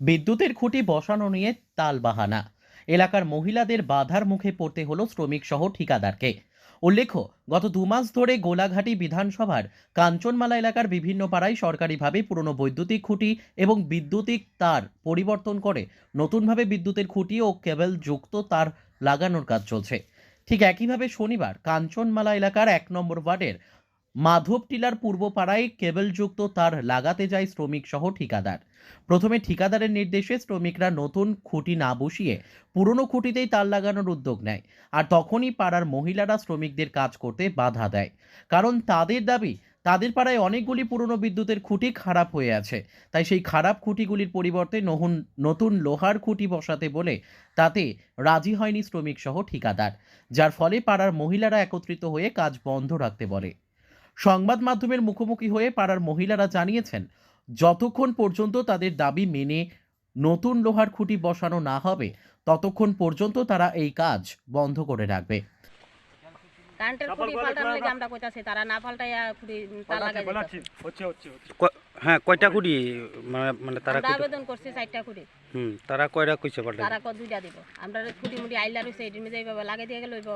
বিদ্যুতের খুঁটি বসানো নিয়ে তালবাহানা এলাকার মহিলাদের বাধার মুখে পড়তে হলো শ্রমিক সহ ঠিকাদারকে। উল্লেখ্য, গত দু মাস ধরে গোলাঘাটি বিধানসভার কাঞ্চনমালা এলাকার বিভিন্ন পাড়ায় সরকারিভাবে পুরনো বৈদ্যুতিক খুঁটি এবং বিদ্যুতিক তার পরিবর্তন করে নতুনভাবে বিদ্যুতের খুঁটি ও কেবল যুক্ত তার লাগানোর কাজ চলছে। ঠিক একইভাবে শনিবার কাঞ্চনমালা এলাকার এক নম্বর ওয়ার্ডের মাধব টিলার পূর্ব পাড়ায় কেবলযুক্ত তার লাগাতে যায় শ্রমিক সহ ঠিকাদার। প্রথমে ঠিকাদারের নির্দেশে শ্রমিকরা নতুন খুঁটি না বসিয়ে পুরনো খুঁটিতেই তার লাগানোর উদ্যোগ নেয় আর তখনই পাড়ার মহিলারা শ্রমিকদের কাজ করতে বাধা দেয়। কারণ তাদের দাবি, তাদের পাড়ায় অনেকগুলি পুরনো বিদ্যুতের খুঁটি খারাপ হয়ে আছে। তাই সেই খারাপ খুঁটিগুলির পরিবর্তে নহন, নতুন লোহার খুঁটি বসাতে বলে তাতে রাজি হয়নি শ্রমিক সহ ঠিকাদার, যার ফলে পাড়ার মহিলারা একত্রিত হয়ে কাজ বন্ধ রাখতে বলে। সংবাদ মাধ্যমের মুখোমুখি হয়ে পাড়ার মহিলারা জানিয়েছেন যতক্ষণ পর্যন্ত তাদের দাবি মেনে নতুন লোহার খুঁটি বসানো না হবে ততক্ষণ পর্যন্ত তারা এই কাজ বন্ধ করে রাখবে। কারেন্টের খুঁটি পাল্টানোর লাগি আমরা কইতাছি তারা না পাল্টাইয়া খুঁটি তার লাগাই হচ্ছে হচ্ছে হচ্ছে হ্যাঁ কয়টা কুড়ি মানে মানে তারা আবেদন করছি চারটা খুঁটি। হুম তারা কয়টা কইছে পাল্টা তারা কত দুইটা দিব। আমরা খুঁটি মুটি আইলা রইছে এটির মধ্যে এইভাবে লাগাই দিয়ে গেলে হইব।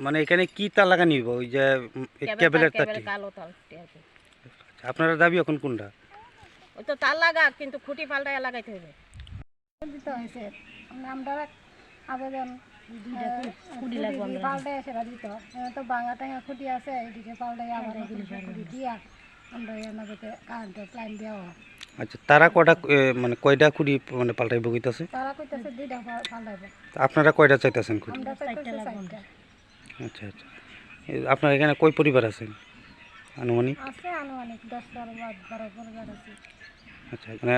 মানে এখানে কি তার লাগানি হইব ওই যে কেবলের তারটি কালো তার আপনারা দাবি এখন কোনটা? ওই তো তার লাগা কিন্তু খুঁটি পাল্টাইয়া লাগাইতে হবে। দিতে হয়েছে। আমরা আবেদন খুঁটি সেটা দিত তো খুঁটি আছে এদিকে পাল্টে আবার খুঁটি দিয়া আমরা এনাদেরকে কারেন্টের লাইন দেওয়া আচ্ছা তারা কয়টা মানে কয়টা কুড়ি মানে পাল্টাইব কইতাছে? তারা কইতেছে দুইটা পাল- আপনারা কয়টা চাইতেছেন কুড়ি আমরা চাইতেছি চারটা। আচ্ছা আচ্ছা। আপনার এখানে কয় পরিবার আছেন? আনুমানিক? আচ্ছা মানে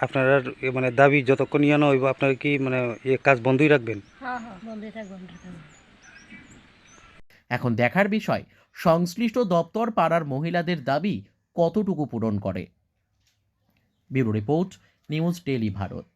আপনারা মানে দাবি যতক্ষণ ইয়ে না হইব আপনারা কি মানে এ কাজ বন্ধই রাখবেন? হ্যাঁ হ্যাঁ বন্ধই থাকব এখন দেখার বিষয় সংশ্লিষ্ট দপ্তর পাড়ার মহিলাদের দাবি কতটুকু পূরণ করে? Bureau report news daily Bharat.